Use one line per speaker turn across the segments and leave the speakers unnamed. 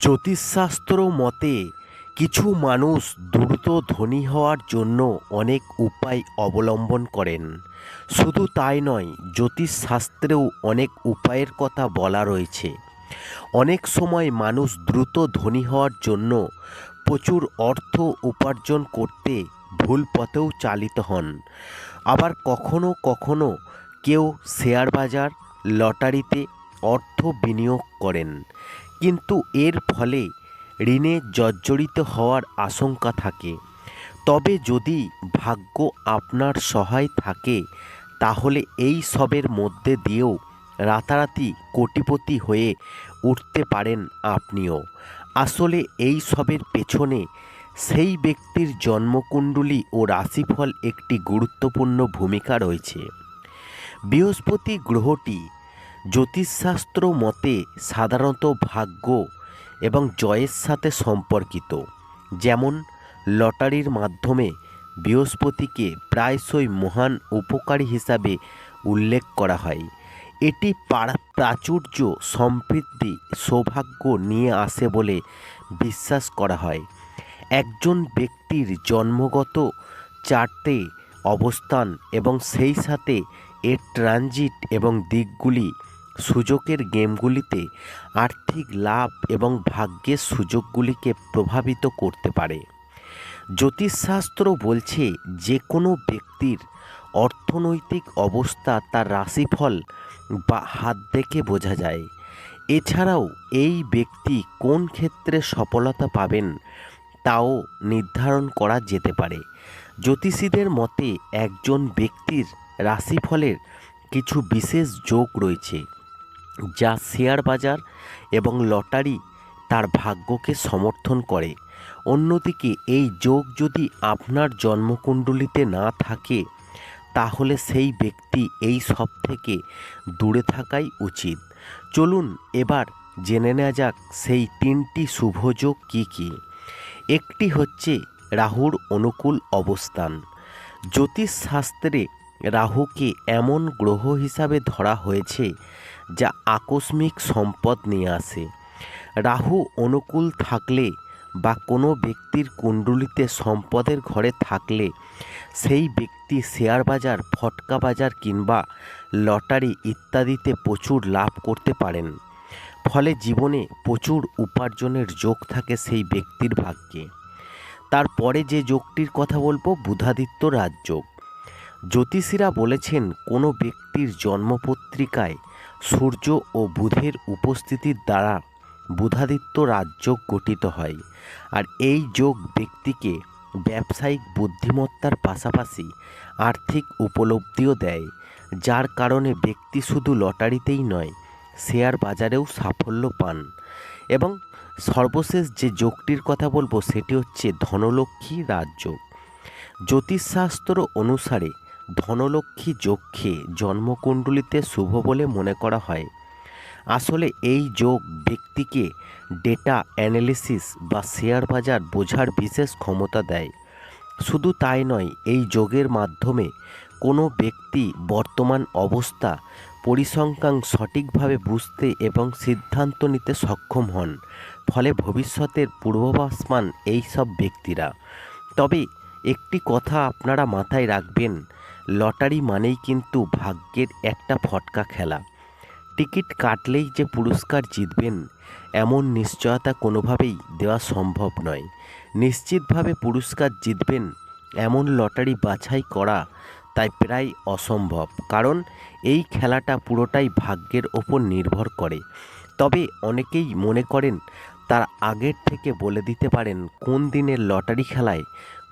জ্যোতিষশাস্ত্র মতে, কিছু মানুষ দ্রুত ধনী হওয়ার জন্য অনেক উপায় অবলম্বন করেন। শুধু তাই নয়, জ্যোতিষশাস্ত্রেও অনেক উপায়ের কথা বলা রয়েছে। অনেক সময় মানুষ দ্রুত ধনী হওয়ার জন্য প্রচুর অর্থ উপার্জন করতে ভুল পথেও চালিত হন। আবার কখনো কখনো কেউ শেয়ার বাজার, লটারিতে অর্থ বিনিয়োগ করেন। কিন্তু এর ফলে ঋণে জর্জরিত হওয়ার আশঙ্কা থাকে। তবে যদি ভাগ্য আপনার সহায় থাকে, তাহলে এই সবের মধ্যে দিয়েও রাতারাতি কোটিপতি হয়ে উঠতে পারেন আপনিও। আসলে এই সবের পেছনে সেই ব্যক্তির জন্মকুণ্ডলী ও রাশিফল একটি গুরুত্বপূর্ণ ভূমিকা রয়েছে। বৃহস্পতি গ্রহটি জ্যোতিষশাস্ত্র মতে সাধারণত ভাগ্য এবং জয়ের সাথে সম্পর্কিত। যেমন, লটারির মাধ্যমে বৃহস্পতিকে প্রায়শই মহান উপকারী হিসাবে উল্লেখ করা হয়। এটি পারা- প্রাচুর্য সমৃদ্ধি, সৌভাগ্য নিয়ে আসে বলে বিশ্বাস করা হয়। একজন ব্যক্তির জন্মগত চার্টে অবস্থান এবং সেই সাথে এর ট্রানজিট এবং দিকগুলি সুযোগের গেমগুলিতে আর্থিক লাভ এবং ভাগ্যের সুযোগগুলিকে প্রভাবিত করতে পারে। জ্যোতিষশাস্ত্র বলছে যে কোনো ব্যক্তির অর্থনৈতিক অবস্থা তার রাশিফল বা হাত দেখে বোঝা যায়। এছাড়াও এই ব্যক্তি কোন ক্ষেত্রে সফলতা পাবেন তাও নির্ধারণ করা যেতে পারে। জ্যোতিষীদের মতে একজন ব্যক্তির রাশিফলের কিছু বিশেষ যোগ রয়েছে। যা শেয়ার বাজার এবং লটারি তার ভাগ্যকে সমর্থন করে। অন্যদিকে এই যোগ যদি আপনার জন্মকুণ্ডলিতে না থাকে, তাহলে সেই ব্যক্তি এই সব থেকে দূরে থাকাই উচিত। চলুন এবার জেনে নেওয়া যাক সেই তিনটি শুভযোগ কী কী। একটি হচ্ছে রাহুর অনুকূল অবস্থান। জ্যোতিষশাস্ত্রে রাহুকে এমন গ্রহ হিসাবে ধরা হয়েছে যা আকস্মিক সম্পদ নিয়ে আসে। রাহু অনুকূল থাকলে বা কোনো ব্যক্তির কুণ্ডলিতে সম্পদের ঘরে থাকলে, সেই ব্যক্তি শেয়ার বাজার, ফটকা বাজার কিংবা লটারি ইত্যাদিতে প্রচুর লাভ করতে পারেন। ফলে জীবনে প্রচুর উপার্জনের যোগ থাকে সেই ব্যক্তির ভাগ্যে। তারপরে যে যোগটির কথা বলব, বুধাদিত্য রাজযোগ। জ্যোতিষীরা বলেছেন, কোনো ব্যক্তির জন্মপত্রিকায় সূর্য ও বুধের উপস্থিতির দ্বারা বুধাদিত্য রাজযোগ গঠিত হয়। আর এই যোগ ব্যক্তিকে ব্যবসায়িক বুদ্ধিমত্তার পাশাপাশি আর্থিক উপলব্ধিও দেয়, যার কারণে ব্যক্তি শুধু লটারিতেই নয়, শেয়ার বাজারেও সাফল্য পান। এবং সর্বশেষ যে যোগটির কথা বলব, সেটি হচ্ছে ধনলক্ষ্মী রাজযোগ জ্যোতিষশাস্ত্র অনুসারে ধনলক্ষ্মী যোগকে জন্মকুণ্ডলিতে শুভ বলে মনে করা হয়। আসলে এই যোগ ব্যক্তিকে ডেটা অ্যানালিসিস বা শেয়ার বাজার বোঝার বিশেষ ক্ষমতা দেয়। শুধু তাই নয়, এই যোগের মাধ্যমে কোনো ব্যক্তি বর্তমান অবস্থা, পরিসংখ্যান সঠিকভাবে বুঝতে এবং সিদ্ধান্ত নিতে সক্ষম হন, ফলে ভবিষ্যতের পূর্বাভাস পান এই সব ব্যক্তিরা। তবে একটি কথা আপনারা মাথায় রাখবেন লটারি মানেই কিন্তু ভাগ্যের একটা ফটকা খেলা। টিকিট কাটলেই যে পুরস্কার জিতবেন, এমন নিশ্চয়তা কোনোভাবেই দেওয়া সম্ভব নয়। নিশ্চিতভাবে পুরস্কার জিতবেন, এমন লটারি বাছাই করা তাই প্রায় অসম্ভব, কারণ এই খেলাটা পুরোটাই ভাগ্যের ওপর নির্ভর করে। তবে অনেকেই মনে করেন, তার আগের থেকে বলে দিতে পারেন কোন দিনের লটারি খেলায়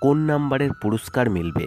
কোন নাম্বারের পুরস্কার মিলবে।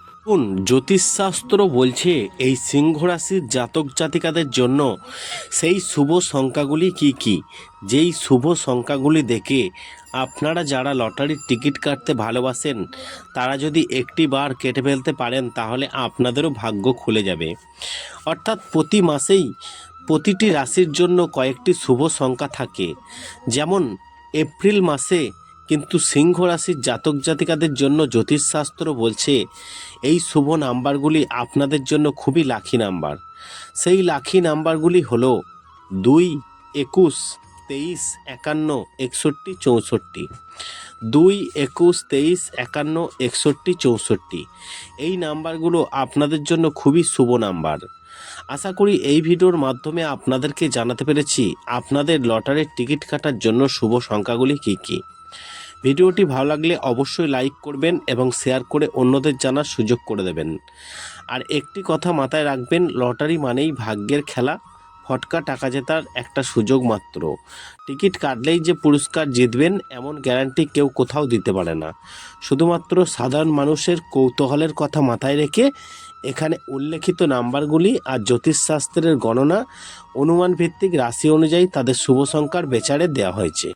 দেখুন, জ্যোতিষশাস্ত্র বলছে এই সিংহ রাশির জাতক জাতিকাদের জন্য সেই শুভ সংখ্যাগুলি কি কি? যেই শুভ সংখ্যাগুলি দেখে আপনারা যারা লটারির টিকিট কাটতে ভালোবাসেন, তারা যদি একটি বার কেটে ফেলতে পারেন, তাহলে আপনাদেরও ভাগ্য খুলে যাবে। অর্থাৎ প্রতি মাসেই প্রতিটি রাশির জন্য কয়েকটি শুভ সংখ্যা থাকে। যেমন এপ্রিল মাসে কিন্তু সিংহ রাশির জাতক জাতিকাদের জন্য জ্যোতিষশাস্ত্র বলছে, এই শুভ নাম্বারগুলি আপনাদের জন্য খুবই লাখি নাম্বার। সেই লাখি নাম্বারগুলি হলো দুই, একুশ, তেইশ, একান্ন, একষট্টি, চৌষট্টি। দুই, একুশ, তেইশ, একান্ন, একষট্টি, চৌষট্টি। এই নাম্বারগুলো আপনাদের জন্য খুবই শুভ নাম্বার। আশা করি এই ভিডিওর মাধ্যমে আপনাদেরকে জানাতে পেরেছি, আপনাদের লটারির টিকিট কাটার জন্য শুভ সংখ্যাগুলি কী কী? ভিডিওটি ভালো লাগলে অবশ্যই লাইক করবেন এবং শেয়ার করে অন্যদের জানার সুযোগ করে দেবেন। আর একটি কথা মাথায় রাখবেন, লটারি মানেই ভাগ্যের খেলা, ফটকা টাকা জেতার একটা সুযোগ মাত্র। টিকিট কাটলেই যে পুরস্কার জিতবেন, এমন গ্যারান্টি কেউ কোথাও দিতে পারে না। শুধুমাত্র সাধারণ মানুষের কৌতূহলের কথা মাথায় রেখে এখানে উল্লেখিত নাম্বারগুলি আর জ্যোতিষশাস্ত্রের গণনা অনুমান ভিত্তিক রাশি অনুযায়ী তাদের শুভ সংখ্যার বেচারে দেওয়া হয়েছে।